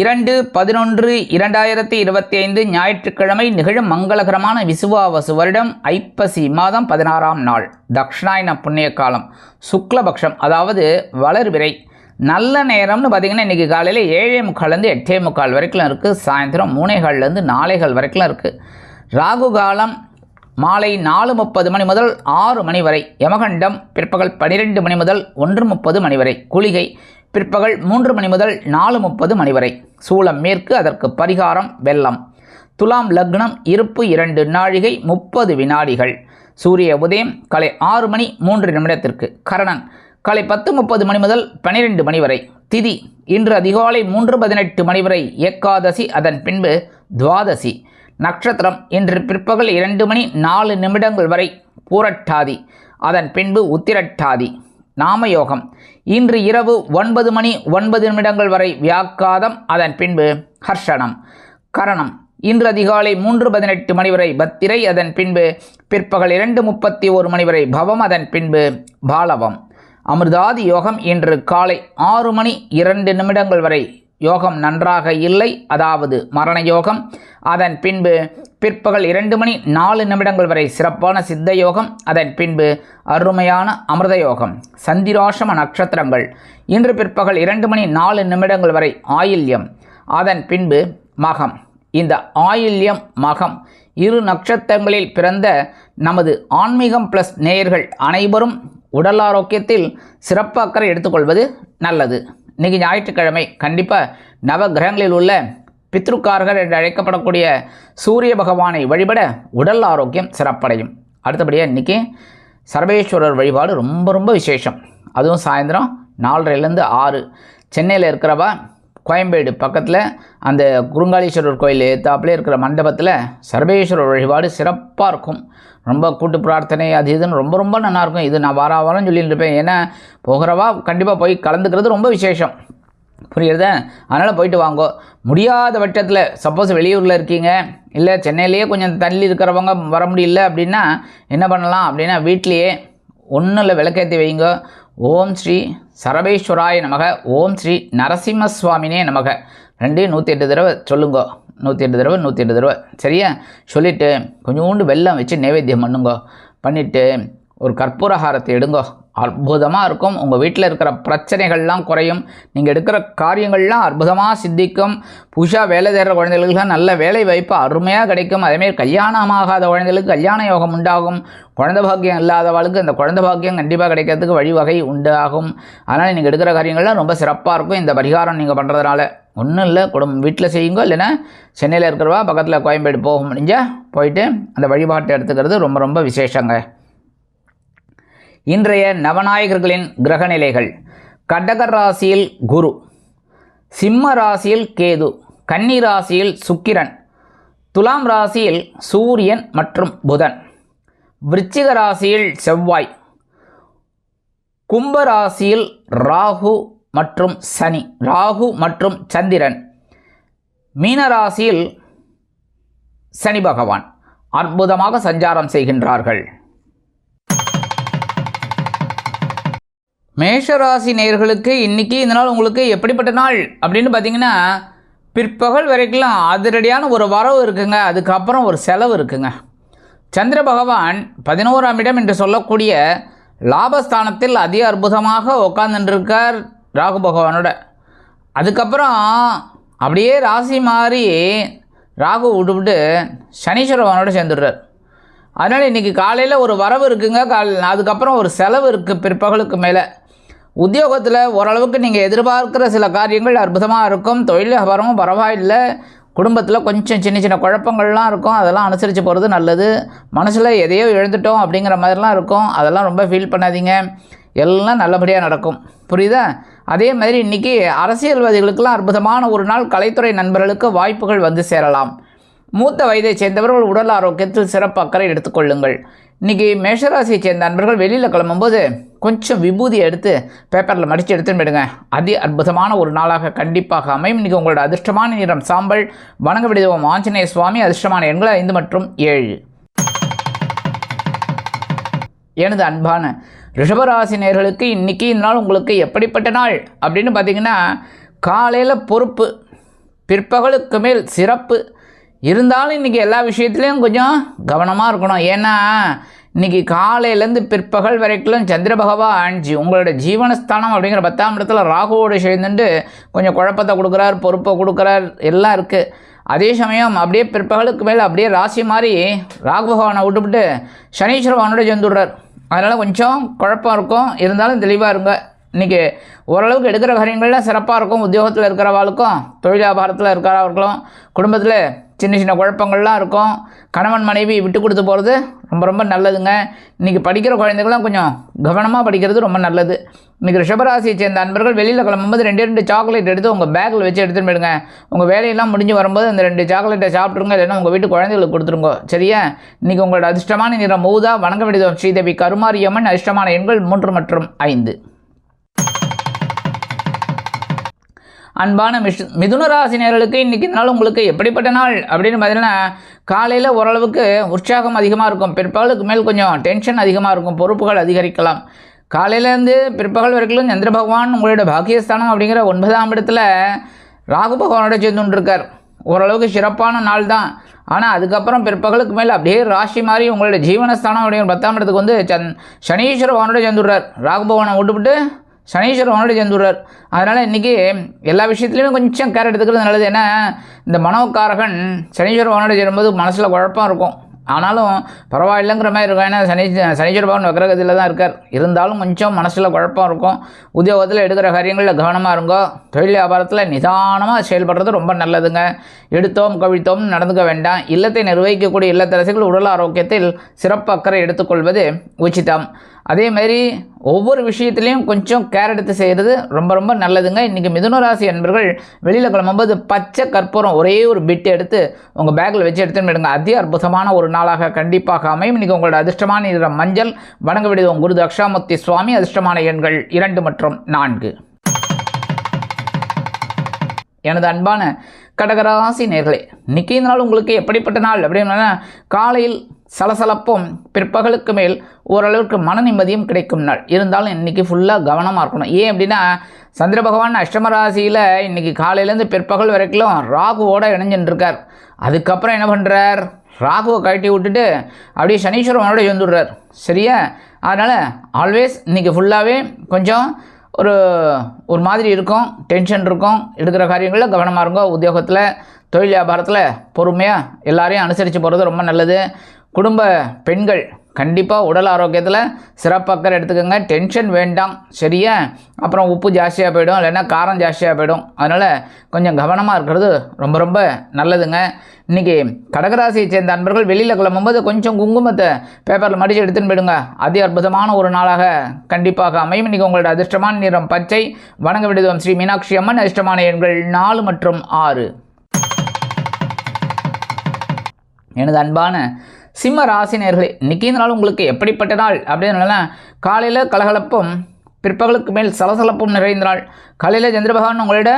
இரண்டு பதினொன்று இரண்டாயிரத்தி இருபத்தி ஐந்து ஞாயிற்றுக்கிழமை நிகழும் மங்களகரமான விசுவாவசு வருடம் ஐப்பசி மாதம் பதினாறாம் நாள். தக்ஷணாயன புண்ணிய காலம். சுக்லபக்ஷம் அதாவது வளர்விரை நல்ல நேரம்னு பார்த்திங்கன்னா இன்றைக்கி காலையில் ஏழே முக்கால்லேருந்து எட்டே முக்கால் வரைக்கும் இருக்குது சாயந்தரம் மூனைகள்லேருந்து நாளைகள் வரைக்கும் இருக்குது ராகு காலம் மாலை நாலு முப்பது மணி முதல் ஆறு மணி வரை. யமகண்டம் பிற்பகல் பனிரெண்டு மணி முதல் ஒன்று முப்பது மணி வரை. குளிகை பிற்பகல் மூன்று மணி முதல் நாலு முப்பது மணி வரை. சூளம் மேற்கு அதற்கு பரிகாரம் வெள்ளம். துலாம் லக்னம் இருப்பு இரண்டு நாழிகை முப்பது வினாடிகள். சூரிய உதயம் காலை ஆறு மணி மூன்று நிமிடத்திற்கு. கரணன் காலை பத்து முப்பது மணி முதல் பனிரெண்டு மணி வரை. திதி இன்று அதிகாலை மூன்று பதினெட்டு மணி வரை. ஏகாதசி அதன் பின்பு துவாதசி. நட்சத்திரம் இன்று பிற்பகல் இரண்டு மணி நாலு நிமிடங்கள் வரை. பூரட்டாதி அதன் பின்பு உத்திரட்டாதி. நாமயோகம். இன்று இரவு ஒன்பது மணி ஒன்பது நிமிடங்கள் வரை வியாக்காதம். அதன் பின்பு ஹர்ஷனம் கரணம். இன்று அதிகாலை மூன்று பதினெட்டு மணி வரை பத்திரை அதன் பின்பு பிற்பகல் இரண்டு முப்பத்தி ஒரு மணி வரை பவம் அதன் பின்பு பாலவம். அமிர்தாதி யோகம் இன்று காலை ஆறு மணி இரண்டு நிமிடங்கள் வரை யோகம் நன்றாக இல்லை. அதாவது மரண யோகம். அதன் பின்பு பிற்பகல் இரண்டு மணி நாலு நிமிடங்கள் வரை சிறப்பான சித்த யோகம் அதன் பின்பு அருமையான அமிர்த யோகம் சந்திராசம நட்சத்திரங்கள். இன்று பிற்பகல் இரண்டு மணி நாலு நிமிடங்கள் வரை ஆயில்யம் அதன் பின்பு மகம். இந்த ஆயில்யம் மகம் இரு நட்சத்திரங்களில் பிறந்த நமது ஆன்மீகம் ப்ளஸ் நேயர்கள் அனைவரும் உடல் ஆரோக்கியத்தில் சிறப்பு அக்கறை எடுத்துக்கொள்வது நல்லது. இன்றைக்கி ஞாயிற்றுக்கிழமை கண்டிப்பாக நவ கிரகங்களில் உள்ள பித்ருக்காரர்கள் என்று அழைக்கப்படக்கூடிய சூரிய பகவானை வழிபட உடல் ஆரோக்கியம் சிறப்படையும். அடுத்தபடியாக இன்றைக்கி சர்வேஸ்வரர் வழிபாடு ரொம்ப ரொம்ப விசேஷம். அதுவும் சாயந்தரம் நாலரைலேருந்து ஆறு. சென்னையில் இருக்கிறவா கோயம்பேடு பக்கத்தில் அந்த குருங்காலீஸ்வரர் கோயில் ஏத்தாப்புல இருக்கிற மண்டபத்தில் சர்வேஸ்வரர் வழிபாடு சிறப்பாக இருக்கும். ரொம்ப கூட்டு பிரார்த்தனை அது இதுன்னு ரொம்ப ரொம்ப நல்லா இருக்கும். இது நான் வார வாரம் சொல்லிட்டு இருப்பேன். ஏன்னா போகிறவா கண்டிப்பாக போய் கலந்துக்கிறது ரொம்ப விசேஷம். புரியுறதா அதனால் போயிட்டு வாங்கோ. முடியாத பட்சத்தில் சப்போஸ் வெளியூரில் இருக்கீங்க இல்லை சென்னையிலேயே கொஞ்சம் தள்ளி இருக்கிறவங்க வர முடியல அப்படின்னா என்ன பண்ணலாம் அப்படின்னா வீட்லேயே ஒன்றும் இல்லை விளக்கேற்றி வைங்க. ஓம் ஸ்ரீ சரபேஸ்வராய நமக. ஓம் ஸ்ரீ நரசிம்ம சுவாமினே நமக. ரெண்டையும் நூற்றி எட்டு தடவை சொல்லுங்க. நூற்றி எட்டு தடவை நூற்றி எட்டு தடவை. சரியா? சொல்லிவிட்டு கொஞ்சோண்டு வெல்லம் வச்சு நைவேத்தியம் பண்ணுங்க. பண்ணிவிட்டு ஒரு கற்பூரஹாரத்தை எடுங்க. அற்புதமாக இருக்கும். உங்கள் வீட்டில் இருக்கிற பிரச்சனைகள்லாம் குறையும். நீங்கள் எடுக்கிற காரியங்கள்லாம் அற்புதமாக சித்திக்கும். புதுசாக வேலை தேடுற குழந்தைகளுக்குலாம் நல்ல வேலை வாய்ப்பு அருமையாக கிடைக்கும். அதேமாரி கல்யாணம் ஆகாத குழந்தைகளுக்கு கல்யாண யோகம் உண்டாகும். குழந்தை பாக்கியம் இல்லாதவளுக்கு இந்த குழந்தை பாக்கியம் கண்டிப்பாக கிடைக்கிறதுக்கு வழிவகை உண்டாகும். அதனால் நீங்கள் எடுக்கிற காரியங்கள்லாம் ரொம்ப சிறப்பாக இருக்கும். இந்த பரிகாரம் நீங்கள் பண்ணுறதுனால ஒன்றும் இல்லை. குடும்பம் வீட்டில் செய்யுங்க. இல்லைன்னா சென்னையில் இருக்கிறவா பக்கத்தில் கோயம்பேடு போக முடிஞ்சால் போயிட்டு அந்த வழிபாட்டை எடுத்துக்கிறது ரொம்ப ரொம்ப விசேஷங்க. இன்றைய நவநாயகர்களின் கிரகநிலைகள். கடகர் ராசியில் குரு சிம்ம ராசியில் கேது கன்னி ராசியில் சுக்கிரன் துலாம் ராசியில் சூரியன் மற்றும் புதன் விருச்சிக ராசியில் செவ்வாய் கும்ப ராசியில் ராகு மற்றும் சனி ராகு மற்றும் சந்திரன் மீன ராசியில் சனி பகவான் அற்புதமாக சஞ்சாரம் செய்கின்றார்கள். மேஷராசி நேயர்களுக்கு இன்றைக்கி இந்த நாள் உங்களுக்கு எப்படிப்பட்ட நாள்? அப்படின்னு பார்த்தீங்கன்னா பிற்பகல் வரைக்கும் அதிரடியான ஒரு வரவு இருக்குங்க. அதுக்கப்புறம் ஒரு செலவு இருக்குங்க. சந்திர பகவான் பதினோராம் இடம் என்று சொல்லக்கூடிய லாபஸ்தானத்தில் அதி அற்புதமாக உட்காந்துருக்கார் ராகு பகவானோட. அதுக்கப்புறம் அப்படியே ராசி மாறி ராகு விட்டுவிட்டு சனீஸ்வர சேர்ந்துடுறார். அதனால் இன்றைக்கி காலையில் ஒரு வரவு இருக்குங்க. கால் அதுக்கப்புறம் ஒரு செலவு இருக்குது பிற்பகலுக்கு மேலே. உத்தியோகத்தில் ஓரளவுக்கு நீங்கள் எதிர்பார்க்குற சில காரியங்கள் அற்புதமாக இருக்கும். தொழில் வியாபாரமும் பரவாயில்லை. குடும்பத்தில் கொஞ்சம் சின்ன சின்ன குழப்பங்கள்லாம் இருக்கும். அதெல்லாம் அனுசரித்து போகிறது நல்லது. மனசில் எதையோ இழந்துட்டோம் அப்படிங்கிற மாதிரிலாம் இருக்கும். அதெல்லாம் ரொம்ப ஃபீல் பண்ணாதீங்க. எல்லாம் நல்லபடியாக நடக்கும். புரியுதா? அதே மாதிரி இன்றைக்கி அரசியல்வாதிகளுக்கெல்லாம் அற்புதமான ஒரு நாள். கலைத்துறை நண்பர்களுக்கு வாய்ப்புகள் வந்து சேரலாம். மூத்த வயதை சேர்ந்தவர்கள் உடல் ஆரோக்கியத்தில் சிறப்பு அக்கறை எடுத்துக்கொள்ளுங்கள் இன்றைக்கி மேஷராசியை சேர்ந்த நண்பர்கள் வெளியில் கிளம்பும்போது கொஞ்சம் விபூதியை எடுத்து பேப்பரில் மடித்து எடுத்துன்னு போயிடுங்க. அதி அற்புதமான ஒரு நாளாக கண்டிப்பாக அமையும். இன்றைக்கி உங்களோட அதிர்ஷ்டமான நிறம் சாம்பல் வணங்க விடுவோம் ஆஞ்சநேய சுவாமி அதிர்ஷ்டமான எண்கள் ஐந்து மற்றும் ஏழு. எனது அன்பான ரிஷபராசி நேர்களுக்கு இன்றைக்கி இந்த நாள் உங்களுக்கு எப்படிப்பட்ட நாள்? அப்படின்னு பார்த்தீங்கன்னா காலையில் பொறுப்பு பிற்பகலுக்கு மேல் சிறப்பு இருந்தாலும் இன்றைக்கி எல்லா விஷயத்துலேயும் கொஞ்சம் கவனமாக இருக்கணும். ஏன்னா இன்றைக்கி காலையிலேருந்து பிற்பகல் வரைக்கும் சந்திர பகவான் ஜி உங்களோட ஜீவனஸ்தானம் அப்படிங்கிற பத்தாம் இடத்துல ராகுவோடு சேர்ந்துட்டு கொஞ்சம் குழப்பத்தை கொடுக்குறார் பொறுப்பை கொடுக்குறார் எல்லாம் இருக்குது அதே சமயம் அப்படியே பிற்பகலுக்கு மேலே அப்படியே ராசி மாதிரி ராகு பகவானை விட்டுவிட்டு சனீஸ்வர பகவானோட சேர்ந்துடுறார். அதனால் கொஞ்சம் குழப்பம் இருக்கும். இருந்தாலும் தெளிவாக இருங்க. இன்றைக்கி ஓரளவுக்கு எடுக்கிற காரியங்கள்லாம் சிறப்பாக இருக்கும். உத்தியோகத்தில் இருக்கிறவாளுக்கும் தொழில் வியாபாரத்தில் இருக்கிறவர்களும் குடும்பத்தில் சின்ன சின்ன குழப்பங்கள்லாம் இருக்கும். கணவன் மனைவி விட்டு கொடுத்து போகிறது ரொம்ப ரொம்ப நல்லதுங்க. இன்றைக்கி படிக்கிற குழந்தைகள்லாம் கொஞ்சம் கவனமாக படிக்கிறது ரொம்ப நல்லது. இன்றைக்கி ரிஷபராசியை சேர்ந்த அன்பர்கள் வெளியில் கிளம்பும்போது ரெண்டு ரெண்டு சாக்லேட் எடுத்து உங்கள் பேக்கில் வச்சு எடுத்துகிட்டு போயிடுங்க. உங்கள் வேலையெல்லாம் முடிஞ்சு வரும்போது அந்த ரெண்டு சாக்லேட்டை சாப்பிட்ருங்க இல்லைன்னா உங்கள் வீட்டு குழந்தைகளுக்கு கொடுத்துருங்க. சரியா? இன்றைக்கி உங்களோட அதிர்ஷ்டமான நிறம் மௌதா. வணங்க வேண்டியதும் ஸ்ரீதேவி கருமாரியம்மன். அதிர்ஷ்டமான எண்கள் மூன்று மற்றும் ஐந்து. அன்பான மிஷ் மிதுனராசி ராசி நேயர்களுக்கு இன்றைக்கி நாள் உங்களுக்கு எப்படிப்பட்ட நாள்? அப்படின்னு பார்த்தீங்கன்னா காலையில் ஓரளவுக்கு உற்சாகம் அதிகமாக இருக்கும். பிற்பகலுக்கு மேல் கொஞ்சம் டென்ஷன் அதிகமாக இருக்கும். பொறுப்புகள் அதிகரிக்கலாம். காலையிலேருந்து பிற்பகல் வரைக்கும் சந்திர பகவான் உங்களோட பாக்கியஸ்தானம் அப்படிங்கிற ஒன்பதாம் இடத்துல ராகு பகவானோட சேர்ந்து ஓரளவுக்கு சிறப்பான நாள் தான். ஆனால் அதுக்கப்புறம் பிற்பகலுக்கு மேலே அப்படியே ராசி மாதிரி உங்களோட ஜீவனஸ்தானம் அப்படிங்கிற பத்தாம் இடத்துக்கு வந்து சன் சனீஸ்வர பகவானோட சேர்ந்துடுறார். ராகு பகவானை விட்டுவிட்டு சனீஸ்வரர் அவனோட சேர்ந்துடுறார் அதனால் இன்றைக்கி எல்லா விஷயத்துலையுமே கொஞ்சம் கேர் எடுத்துக்கிறது நல்லது. ஏன்னா இந்த மனோக்காரகன் சனீஸ்வரர் அவனோட சேரும்போது மனசில் குழப்பம் இருக்கும். ஆனாலும் பரவாயில்லைங்கிற மாதிரி இருக்கும். ஏன்னா சனி சனீஸ்வர பவன் வக்ரகதியில் தான் இருக்கார். இருந்தாலும் கொஞ்சம் மனசில் குழப்பம் இருக்கும். உத்தியோகத்தில் எடுக்கிற காரியங்களில் கவனமாக இருங்கோ. தொழில் வியாபாரத்தில் நிதானமாக செயல்படுறது ரொம்ப நல்லதுங்க. எடுத்தோம் கவிழ்த்தோம் நடந்துக்க வேண்டாம். இல்லத்தை நிர்வகிக்கக்கூடிய இல்லத்தரசிகள் உடல் ஆரோக்கியத்தில் சிறப்பு அக்கறை எடுத்துக்கொள்வது உச்சிதம். அதே மாதிரி ஒவ்வொரு விஷயத்துலேயும் கொஞ்சம் கேர் எடுத்து செய்கிறது ரொம்ப ரொம்ப நல்லதுங்க. இன்றைக்கி மிதுன ராசி அன்பர்கள் வெளியில் கிளம்பும்போது பச்சை கற்பூரம் ஒரே ஒரு பிட் எடுத்து உங்கள் பேக்கில் வச்சு எடுத்துன்னு விடுங்க அதி அற்புதமான ஒரு நாளாக கண்டிப்பாக அமையும். இன்றைக்கி உங்களோட அதிர்ஷ்டமான நிறம் மஞ்சள் வணங்க விடுவோம் குரு தக்ஷாமூர்த்தி சுவாமி அதிர்ஷ்டமான எண்கள் இரண்டு மற்றும் நான்கு. எனது அன்பான கடகராசி நேர்களே இன்றைக்கி இந்த நாள் உங்களுக்கு எப்படிப்பட்ட நாள் அப்படின்னா காலையில் சலசலப்பும் பிற்பகலுக்கு மேல் ஓரளவுக்கு மன நிம்மதியும் கிடைக்கும் நாள். இருந்தாலும் இன்றைக்கி ஃபுல்லாக கவனமாக இருக்கணும். ஏன் அப்படின்னா சந்திர பகவான் அஷ்டம ராசியில் இன்றைக்கி காலையிலேருந்து பிற்பகல் வரைக்கும் ராகுவோட இணைஞ்சுட்டுருக்கார் அதுக்கப்புறம் என்ன பண்ணுறார் ராகுவை கழட்டி விட்டுட்டு அப்படியே சனீஸ்வரனோட சேர்ந்துடுறார் சரியா? அதனால் ஆல்வேஸ் இன்றைக்கி ஃபுல்லாகவே கொஞ்சம் ஒரு ஒரு மாதிரி இருக்கும். டென்ஷன் இருக்கும். எடுக்கிற காரியங்களில் கவனமாக இருக்கும் உத்தியோகத்தில் தொழில் வியாபாரத்தில் பொறுமையாக எல்லாரையும் அனுசரித்து போகிறது ரொம்ப நல்லது. குடும்ப பெண்கள் கண்டிப்பாக உடல் ஆரோக்கியத்தில் சிறப்பாக்கர் எடுத்துக்கோங்க. டென்ஷன் வேண்டாம். சரியா? அப்புறம் உப்பு ஜாஸ்தியாக போயிடும். இல்லைன்னா காரம் ஜாஸ்தியாக போயிடும். அதனால் கொஞ்சம் கவனமாக இருக்கிறது ரொம்ப ரொம்ப நல்லதுங்க. இன்றைக்கி கடகராசியை சேர்ந்த அன்பர்கள் வெளியில் கிளம்பும்போது கொஞ்சம் குங்குமத்தை பேப்பரில் மடித்து எடுத்துன்னு போயிடுங்க. அதி அற்புதமான ஒரு நாளாக கண்டிப்பாக அமையும். இன்றைக்கி உங்களோட அதிர்ஷ்டமான நிறம் பச்சை. வணங்க விடுதோம் ஸ்ரீ மீனாட்சி அம்மன். அதிர்ஷ்டமான எண்கள் நாலு மற்றும் ஆறு. எனது அன்பான சிம்ம ராசினியர்களே இன்றைக்கி நாள் உங்களுக்கு எப்படிப்பட்ட நாள்? அப்படின்னு காலையில் கலகலப்பும் பிற்பகலுக்கு மேல் சலசலப்பும் நிறைந்த நாள். காலையில் சந்திர பகவான் உங்களோட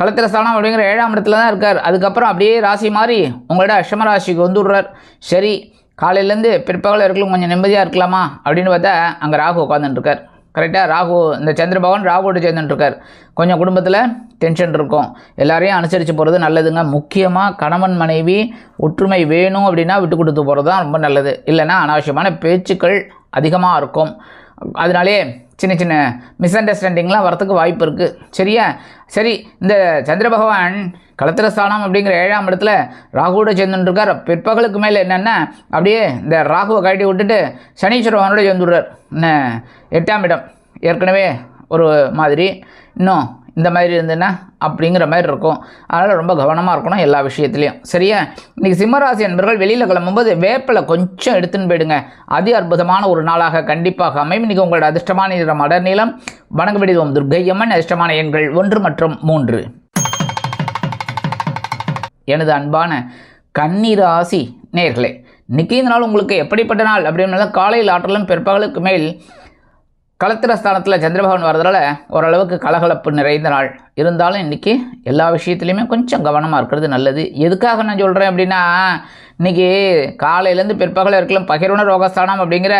களத்தில் ஸ்தானம் அப்படிங்கிற ஏழாம் இடத்துல தான் இருக்கார். அதுக்கப்புறம் அப்படியே ராசி மாறி உங்களோட அஷ்டம ராசிக்கு வந்துடுறார். சரி காலையிலேருந்து பிற்பகல் வரைக்கும் கொஞ்சம் நிம்மதியாக இருக்கலாமா அப்படின்னு பார்த்தா அங்கே ராகு உட்காந்துட்டுருக்கார் கரெக்டாக ராகு இந்த சந்திர பகவான் ராகுவோட சேர்ந்துட்டுருக்கார். கொஞ்சம் குடும்பத்தில் டென்ஷன் இருக்கும். எல்லாரையும் அனுசரித்து போகிறது நல்லதுங்க. முக்கியமாக கணவன் மனைவி ஒற்றுமை வேணும் அப்படின்னா விட்டு கொடுத்து போகிறது தான் ரொம்ப நல்லது. இல்லைன்னா அனாவசியமான பேச்சுக்கள் அதிகமாக இருக்கும். அதனாலே சின்ன சின்ன மிஸ் அண்டர்ஸ்டாண்டிங்லாம் வரத்துக்கு வாய்ப்பு இருக்குது சரியா? சரி இந்த சந்திர பகவான் களத்திரஸ்தானம் அப்படிங்கிற ஏழாம் இடத்துல ராகுவோட சேர்ந்துருக்கார் பிற்பகலுக்கு மேலே என்னென்னா? அப்படியே இந்த ராகுவை கழட்டி விட்டுட்டு சனீஸ்வரவனோட சேர்ந்துடுறார். என்ன? எட்டாம் இடம். ஏற்கனவே ஒரு மாதிரி. இன்னும் இந்த மாதிரி இருந்ததுன்னா அப்படிங்கிற மாதிரி இருக்கும். அதனால் ரொம்ப கவனமாக இருக்கணும் எல்லா விஷயத்துலையும். சரியா? இன்றைக்கி சிம்மராசி என்பர்கள் வெளியில் கிளம்பும்போது வேப்பிலை கொஞ்சம் எடுத்துன்னு போயிடுங்க. அதி அற்புதமான ஒரு நாளாக கண்டிப்பாக அமையும். இன்றைக்கி உங்களோட அதிர்ஷ்டமான நிறம் அடர்நீளம் வணங்க விடுவோம் துர்க்கையம்மன் அதிர்ஷ்டமான எண்கள் ஒன்று மற்றும் மூன்று. எனது அன்பான கன்னிராசி நேர்களே இன்னைக்கு இந்த நாள் உங்களுக்கு எப்படிப்பட்ட நாள் அப்படின்னா காலையில் ஆற்றலும் பிற்பகலுக்கு மேல் களத்திர ஸ்தானத்தில் சந்திரபகவான் வரதால ஓரளவுக்கு கலகலப்பு நிறைந்த நாள். இருந்தாலும் இன்றைக்கி எல்லா விஷயத்துலையுமே கொஞ்சம் கவனமாக இருக்கிறது நல்லது. எதுக்காக நான் சொல்கிறேன் அப்படின்னா இன்றைக்கி காலையிலேருந்து பிற்பகல் இருக்கலாம் பகிர்வன ரோகஸ்தானம் அப்படிங்கிற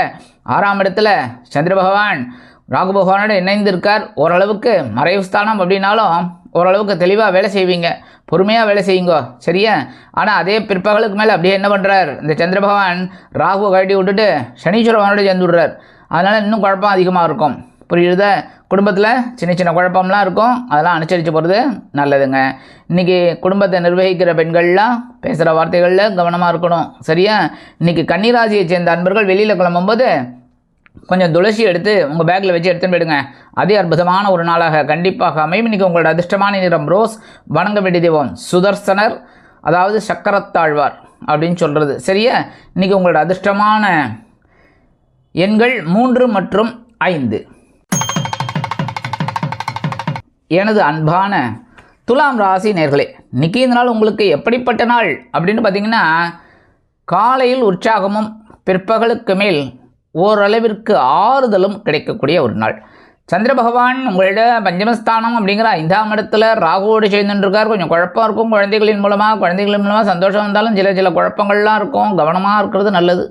ஆறாம் இடத்துல சந்திர பகவான் ராகு பகவானோடு இணைந்து இருக்கார் ஓரளவுக்கு மறைவு ஸ்தானம் அப்படின்னாலும் ஓரளவுக்கு தெளிவாக வேலை செய்வீங்க. பொறுமையாக வேலை செய்யுங்கோ. சரியா? ஆனால் அதே பிற்பகலுக்கு மேலே அப்படியே என்ன பண்ணுறார் இந்த சந்திர பகவான் ராகுவை கழட்டி விட்டுட்டு சனீஸ்வர பகவானோட சேர்ந்து விடுறார். அதனால் இன்னும் குழப்பம் அதிகமாக இருக்கும். புரியுதா? குடும்பத்தில் சின்ன சின்ன குழப்பம்லாம் இருக்கும். அதெல்லாம் அனுசரித்து போகிறது நல்லதுங்க. இன்றைக்கி குடும்பத்தை நிர்வகிக்கிற பெண்கள்லாம் பேசுகிற வார்த்தைகளில் கவனமாக இருக்கணும். சரியா? இன்றைக்கி கன்னிராசியை சேர்ந்த அன்பர்கள் வெளியில் கிளம்பும்போது கொஞ்சம் துளசி எடுத்து உங்கள் பேக்கில் வச்சு எடுத்துன்னு போயிடுங்க. அதே அற்புதமான ஒரு நாளாக கண்டிப்பாக அமையும். இன்றைக்கி உங்களோட அதிர்ஷ்டமான நிறம் ரோஸ் வணங்க வேண்டிய தெய்வம் சுதர்சனர் அதாவது சக்கரத்தாழ்வார் அப்படின்னு சொல்கிறது சரியா? இன்றைக்கி உங்களோட அதிர்ஷ்டமான எண்கள் மூன்று மற்றும் ஐந்து. எனது அன்பான துலாம் ராசி நேர்களே இன்னைக்கு இந்த நாள் உங்களுக்கு எப்படிப்பட்ட நாள் அப்படின்னு பார்த்தீங்கன்னா காலையில் உற்சாகமும் பிற்பகலுக்கு மேல் ஓரளவிற்கு ஆறுதலும் கிடைக்கக்கூடிய ஒரு நாள். சந்திர பகவான் உங்களோட பஞ்சமஸ்தானம் அப்படிங்கிற ஐந்தாம் இடத்துல ராகுவோடு சேர்ந்துருக்கார். கொஞ்சம் குழப்பம் இருக்கும் குழந்தைகளின் மூலமாக குழந்தைகளின் மூலமாக சந்தோஷம் வந்தாலும் சில சில குழப்பங்கள்லாம் இருக்கும். கவனமாக இருக்கிறது நல்லது.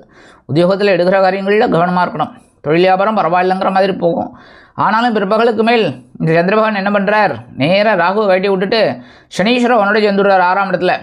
உத்தியோகத்தில் எடுக்கிற காரியங்களில் கவனமாக இருக்கணும். தொழில் வியாபாரம் பரவாயில்லைங்கிற மாதிரி போகும். ஆனாலும் பிற்பகலுக்கு மேல் இந்த சந்திரபகவான் என்ன பண்ணுறார் நேராக ராகுவை கட்டி விட்டுட்டு சனீஸ்வரன் உன்னோட சேர்ந்துடுறார் ஆறாம் இடத்துல.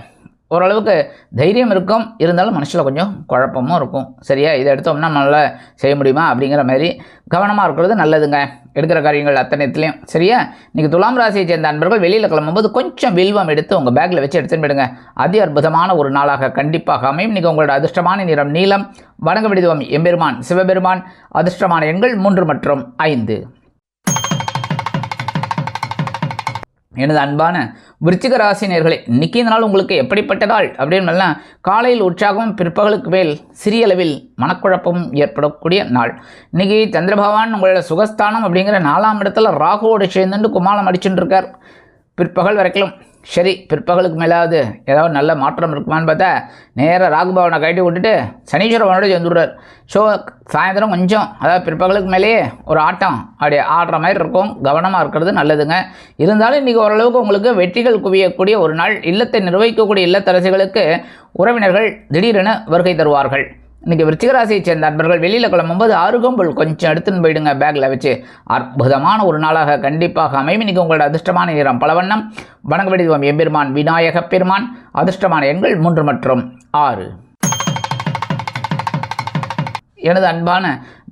ஓரளவுக்கு தைரியம் இருக்கும். இருந்தாலும் மனசில் கொஞ்சம் குழப்பமும் இருக்கும். சரியா? இதை எடுத்தோம்னா நம்மளால் செய்ய முடியுமா? அப்படிங்கிற மாதிரி கவனமாக இருக்கிறது நல்லதுங்க. எடுக்கிற காரியங்கள் அத்தனைத்துலேயும். சரியா? இன்றைக்கி துலாம் ராசியை சேர்ந்த அன்பர்கள் வெளியில் கிளம்பும்போது கொஞ்சம் வில்வம் எடுத்து உங்கள் பேக்கில் வச்சு எடுத்துன்னு போயிடுங்க. அதி அற்புதமான ஒரு நாளாக கண்டிப்பாக அமையும். இன்றைக்கி உங்களோட அதிர்ஷ்டமான நிறம் நீளம் வணங்க விடுவோம் எம்பெருமான் சிவபெருமான். அதிர்ஷ்டமான எண்கள் மூன்று மற்றும் ஐந்து. எனது அன்பான விருச்சிக ராசினியர்களே இன்னைக்கு இந்த நாள் உங்களுக்கு எப்படிப்பட்டதால் அப்படின்னு காலையில் உற்சாகம் பிற்பகலுக்கு மேல் சிறிய அளவில் மனக்குழப்பமும் ஏற்படக்கூடிய நாள். இன்னைக்கு சந்திர பகவான் உங்களோட சுகஸ்தானம் அப்படிங்கிற நாலாம் இடத்துல ராகுவோடு சேர்ந்துட்டு குமாலம் அடிச்சுட்டு இருக்கார். பிற்பகல் வரைக்கும் சரி பிற்பகலுக்கு மேலாவது ஏதாவது நல்ல மாற்றம் இருக்குமான்னு பார்த்தா நேராக ராகுபவனை கட்டி விட்டுட்டு சனீஸ்வரவனோட சேர்ந்துடுறார் ஸோ சாயந்தரம் கொஞ்சம் அதாவது பிற்பகலுக்கு மேலேயே ஒரு ஆட்டம் அப்படி ஆடுற மாதிரி இருக்கும். கவனமாக இருக்கிறது நல்லதுங்க. இருந்தாலும் இன்றைக்கி ஓரளவுக்கு உங்களுக்கு வெற்றிகள் குவியக்கூடிய ஒரு நாள் இல்லத்தை நிர்வகிக்கக்கூடிய இல்லத்தரசிகளுக்கு உறவினர்கள் திடீரென வருகை தருவார்கள். இன்றைக்கி விருச்சிகராசியை சேர்ந்த நண்பர்கள் வெளியில் கிளம்பும்போது அருகம்புல் கொஞ்சம் எடுத்துன்னு போயிடுங்க பேக்கில் வச்சு. அற்புதமான ஒரு நாளாக கண்டிப்பாக அமையும். இன்றைக்கி உங்களோட அதிர்ஷ்டமான நிறம் பலவண்ணம். வணங்க வடிவம் எம்பெருமான் விநாயக பெருமான். அதிர்ஷ்டமான எண்கள் மூன்று மற்றும் ஆறு. எனது அன்பான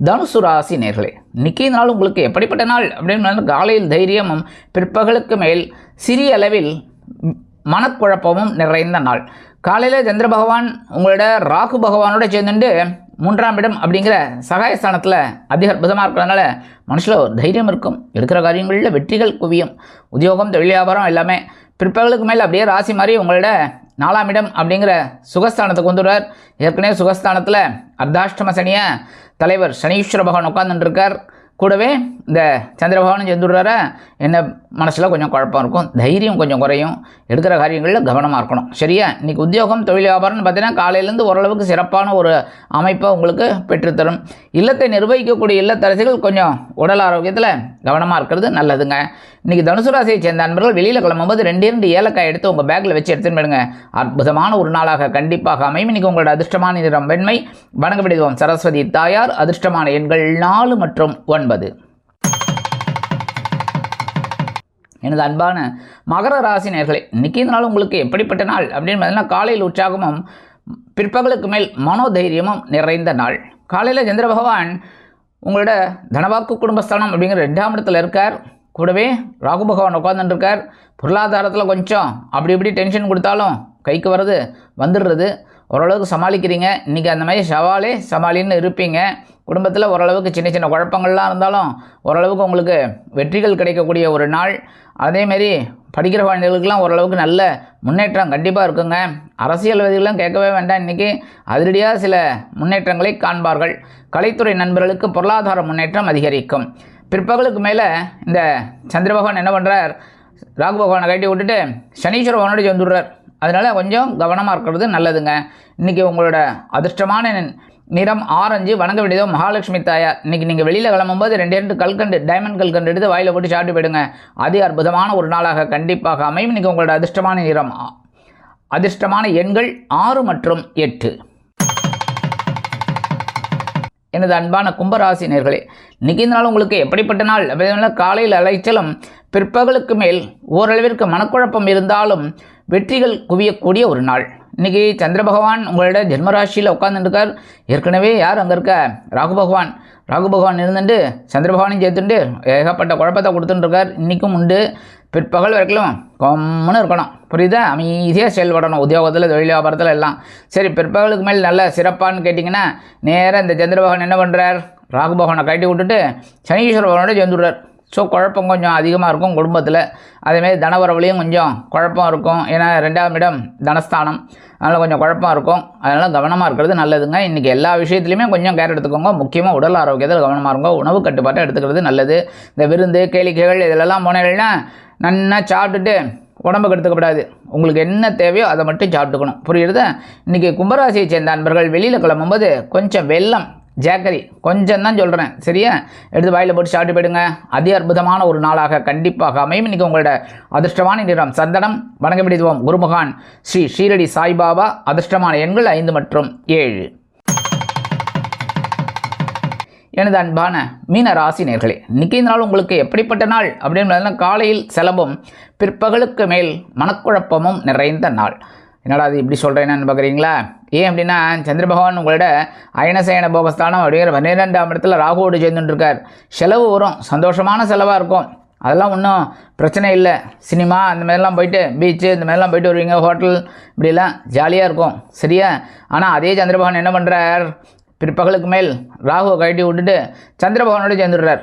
தனுசு ராசி நேர்களே இன்றைக்கி நாள் உங்களுக்கு எப்படிப்பட்ட நாள் அப்படின்னு காலையில் தைரியமும் பிற்பகலுக்கு மேல் சிறிய அளவில் மனக்குழப்பமும் நிறைந்த நாள். காலையில் சந்திர பகவான் உங்களோட ராகு பகவானோட சேர்ந்துட்டு மூன்றாம் இடம் அப்படிங்கிற சகாயஸ்தானத்தில் அதிக அற்புதமாக இருக்கிறதுனால மனுஷில் ஒரு தைரியம் இருக்கும். இருக்கிற காரியங்களில் வெற்றிகள் குவியும். உத்தியோகம் தொழில் வியாபாரம் எல்லாமே பிற்பகலுக்கு மேலே அப்படியே ராசி மாதிரி உங்களோட நாலாம் இடம் அப்படிங்கிற சுகஸ்தானத்துக்கு வந்துடுவார் ஏற்கனவே சுகஸ்தானத்தில் அர்த்தாஷ்டம சனியை தலைவர் சனீஸ்வர பகவான் உட்காந்துட்டுருக்கார் கூடவே இந்த சந்திர பகவானும் சேர்ந்துடுறார? என்ன மனசில் கொஞ்சம் குழப்பம் இருக்கும் தைரியம் கொஞ்சம் குறையும். எடுக்கிற காரியங்களில் கவனமாக இருக்கணும். சரியா? இன்றைக்கி உத்தியோகம் தொழில் வியாபாரம்னு பார்த்தீங்கன்னா காலையிலேருந்து ஓரளவுக்கு சிறப்பான ஒரு அமைப்பை உங்களுக்கு பெற்றுத்தரும். இல்லத்தை நிர்வகிக்கக்கூடிய இல்லத்தரசிகள் கொஞ்சம் உடல் ஆரோக்கியத்தில் கவனமாக இருக்கிறது நல்லதுங்க. இன்றைக்கி தனுசு ராசியை சேர்ந்த நண்பர்கள் வெளியில் கிளம்பும்போது ரெண்டு ரெண்டு ஏலக்காய் எடுத்து உங்கள் பேக்கில் வச்சு எடுத்துன்னு போயிடுங்க. அற்புதமான ஒரு நாளாக கண்டிப்பாக அமையும். இன்றைக்கி உங்களோட அதிர்ஷ்டமான நிறம் வெண்மை. வணங்கப்படுவோம் சரஸ்வதி தாயார் அதிர்ஷ்டமான எண்கள் நாலு மற்றும் ஒன்பது. எனது அன்பான மகர ராசி நேர்களே இன்றைக்கி இந்த நாள் உங்களுக்கு எப்படிப்பட்ட நாள்? அப்படின்னு பார்த்தீங்கன்னா காலையில் உற்சாகமும் பிற்பகலுக்கு மேல் மனோதைரியமும் நிறைந்த நாள். காலையில் சந்திர பகவான் உங்களோட தனவாக்கு குடும்பஸ்தானம் அப்படிங்கிற ரெண்டாம் இடத்துல இருக்கார். கூடவே ராகு பகவான் உட்காந்துட்டுருக்கார் பொருளாதாரத்தில் கொஞ்சம் அப்படி இப்படி டென்ஷன் கொடுத்தாலும் கைக்கு வர்றது வந்துடுறது. ஓரளவுக்கு சமாளிக்கிறீங்க. இன்றைக்கி அந்த மாதிரி சவாலே சமாளின்னு இருப்பீங்க. குடும்பத்தில் ஓரளவுக்கு சின்ன சின்ன குழப்பங்கள்லாம் இருந்தாலும் ஓரளவுக்கு உங்களுக்கு வெற்றிகள் கிடைக்கக்கூடிய ஒரு நாள். அதேமாரி படிக்கிற குழந்தைகளுக்கெல்லாம் ஓரளவுக்கு நல்ல முன்னேற்றம் கண்டிப்பாக இருக்குங்க. அரசியல்வாதிகளும் கேட்கவே வேண்டாம். இன்றைக்கி அதிரடியாக சில முன்னேற்றங்களை காண்பார்கள். கலைத்துறை நண்பர்களுக்கு பொருளாதார முன்னேற்றம் அதிகரிக்கும். பிற்பகலுக்கு மேலே இந்த சந்திர பகவான் என்ன பண்ணுறார் ராகு பகவானை கட்டி விட்டுட்டு சனீஸ்வர பகவானோட வந்துடுறார் அதனால் கொஞ்சம் கவனமாக இருக்கிறது நல்லதுங்க. இன்றைக்கி உங்களோட அதிர்ஷ்டமான நிறம் ஆரஞ்சு வணங்க வேண்டியதோ மகாலட்சுமி தாயார் இன்றைக்கி நீங்கள் வெளியில் கிளம்பும்போது ரெண்டு ரெண்டு கல்கண்டு டைமண்ட் கல்கண்டு எடுத்து வாயில் போட்டு சாப்பிட்டு போயிடுங்க. அது அற்புதமான ஒரு நாளாக கண்டிப்பாக அமையும். இன்றைக்கி உங்களோட அதிர்ஷ்டமான நிறம் அதிர்ஷ்டமான எண்கள் ஆறு மற்றும் எட்டு. எனது அன்பான கும்பராசி இன்றைக்கி இந்த நாள் உங்களுக்கு எப்படிப்பட்ட நாள்? அப்படின்னா காலையில் அலைச்சலும் பிற்பகலுக்கு மேல் ஓரளவிற்கு மனக்குழப்பம் இருந்தாலும் வெற்றிகள் குவியக்கூடிய ஒரு நாள். இன்றைக்கி சந்திர பகவான் உங்களோட ஜென்மராசியில் உட்காந்துருக்கார் ஏற்கனவே யார் அங்கே இருக்க? ராகு பகவான். ராகு பகவான் இருந்துட்டு சந்திர பகவானையும் சேர்த்துட்டு ஏகப்பட்ட குழப்பத்தை கொடுத்துட்டுருக்கார். இன்றைக்கும் உண்டு. பிற்பகல் வரைக்கும் கம்முன்னு இருக்கணும். புரியுதா? அமைதியாக செயல்படணும். உத்தியோகத்தில் தொழில் வியாபாரத்தில் எல்லாம். சரி பிற்பகலுக்கு மேல் நல்ல சிறப்பான்னு கேட்டிங்கன்னா நேராக இந்த சந்திர பகவான் என்ன பண்ணுறார் ராகு பகவானை கட்டி விட்டுட்டு சனீஸ்வர பகவானோட சேர்ந்துடுறார். ஸோ குழப்பம் கொஞ்சம் அதிகமாக இருக்கும் குடும்பத்தில். அதேமாரி தனவரவுலையும் கொஞ்சம் குழப்பம் இருக்கும். ஏன்னா ரெண்டாம் இடம் தனஸ்தானம். அதனால் கொஞ்சம் குழப்பம் இருக்கும். அதனால் கவனமாக இருக்கிறது நல்லதுங்க. இன்றைக்கி எல்லா விஷயத்துலையுமே கொஞ்சம் கேர் எடுத்துக்கோங்க. முக்கியமாக உடல் ஆரோக்கியத்தில் கவனமாக இருங்க. உணவு கட்டுப்பாட்டை எடுத்துக்கிறது நல்லது. இந்த விருந்து கேளிக்கைகள் இதிலெல்லாம் போனீங்கன்னா நன்னா சாப்பிட்டுட்டு உடம்புக்கு எடுத்துக்கப்படாது உங்களுக்கு என்ன தேவையோ அதை மட்டும் சாப்பிட்டுக்கணும். புரியுறதா? இன்றைக்கி கும்பராசியை சேர்ந்த நண்பர்கள் வெளியில் கிளம்பும்போது கொஞ்சம் வெள்ளம் ஜாக்கரி கொஞ்சம் தான் சொல்கிறேன் சரியா? எடுத்து வாயில் போட்டு சாப்பிட்டு போயிடுங்க. அதி அற்புதமான ஒரு நாளாக கண்டிப்பாக அமையும். இன்றைக்கி உங்களோட அதிர்ஷ்டமான நிறம் சந்தனம். வணங்க குருமகான் ஸ்ரீ ஷீரடி சாய்பாபா. அதிர்ஷ்டமான எண்கள் ஐந்து மற்றும் ஏழு. எனது அன்பான மீன ராசி நேர்களே இன்றைக்கி இந்த நாள் உங்களுக்கு எப்படிப்பட்ட நாள்? அப்படின்னு காலையில் செலவும் பிற்பகலுக்கு மேல் மனக்குழப்பமும் நிறைந்த நாள். என்னடா அது இப்படி சொல்கிறேன்னு பார்க்குறீங்களா ஏன் அப்படின்னா சந்திர பகவான் உங்களோட அயனசயன போகஸ்தானம் அப்படிங்கிற பன்னிரெண்டாம் இடத்துல ராகுவோடு சேர்ந்துட்டுருக்கார். செலவு வரும் சந்தோஷமான செலவாக இருக்கும். அதெல்லாம் ஒன்றும் பிரச்சனை இல்லை. சினிமா அந்த மாதிரிலாம் போயிட்டு பீச்சு இந்த மாதிரிலாம் போயிட்டு வருவீங்க ஹோட்டல் இப்படிலாம் ஜாலியாக இருக்கும். சரியா? ஆனால் அதே சந்திரபகவான் என்ன பண்ணுறார் பிற்பகலுக்கு மேல் ராகுவை கழட்டி விட்டுட்டு சந்திரபகவானோடு சேர்ந்துடுறார்.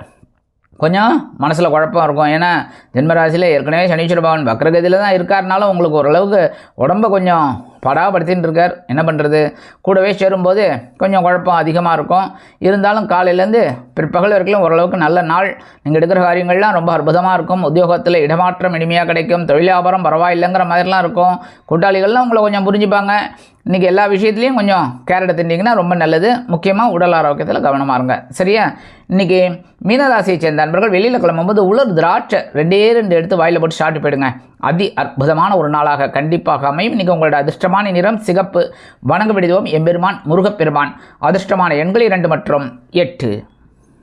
கொஞ்சம் மனசில் குழப்பம் இருக்கும். ஏன்னா ஜென்மராசியில் ஏற்கனவே சனீஸ்வர பகவான் வக்ரகதியில் தான் இருக்காருனாலும் உங்களுக்கு ஓரளவுக்கு உடம்பை கொஞ்சம் படாபடுத்தின்னு இருக்கார். என்ன பண்ணுறது கூடவே சேரும்போது கொஞ்சம் குழப்பம் அதிகமாக இருக்கும். இருந்தாலும் காலையிலேருந்து பிற்பகல் வரைக்கும் ஓரளவுக்கு நல்ல நாள். நீங்கள் எடுக்கிற காரியங்கள்லாம் ரொம்ப அற்புதமாக இருக்கும். உத்தியோகத்தில் இடமாற்றம் இனிமையாக கிடைக்கும். தொழில் வியாபாரம் பரவாயில்லைங்கிற மாதிரிலாம் இருக்கும். கூட்டாளிகள்லாம் உங்களை கொஞ்சம் புரிஞ்சுப்பாங்க. இன்றைக்கி எல்லா விஷயத்துலையும் கொஞ்சம் கேர் எடுத்துட்டிங்கன்னா ரொம்ப நல்லது. முக்கியமாக உடல் ஆரோக்கியத்தில் கவனமாக இருங்க. சரியா? இன்றைக்கி மீனராசியை சேர்ந்த நண்பர்கள் வெளியில் கிளம்பும்போது உலர் திராட்சை ரெண்டே ரெண்டு எடுத்து வாயில் போட்டு சாப்பிட்டு போயிடுங்க. அதி அற்புதமான ஒரு நாளாக கண்டிப்பாக அமையும். இன்றைக்கி உங்களோட அதிர்ஷ்டமான நிறம் சிகப்பு. வணங்க விடுவோம். எம்பெருமான் முருகப்பெருமான். அதிர்ஷ்டமான எண்கள் இரண்டு மற்றும் எட்டு.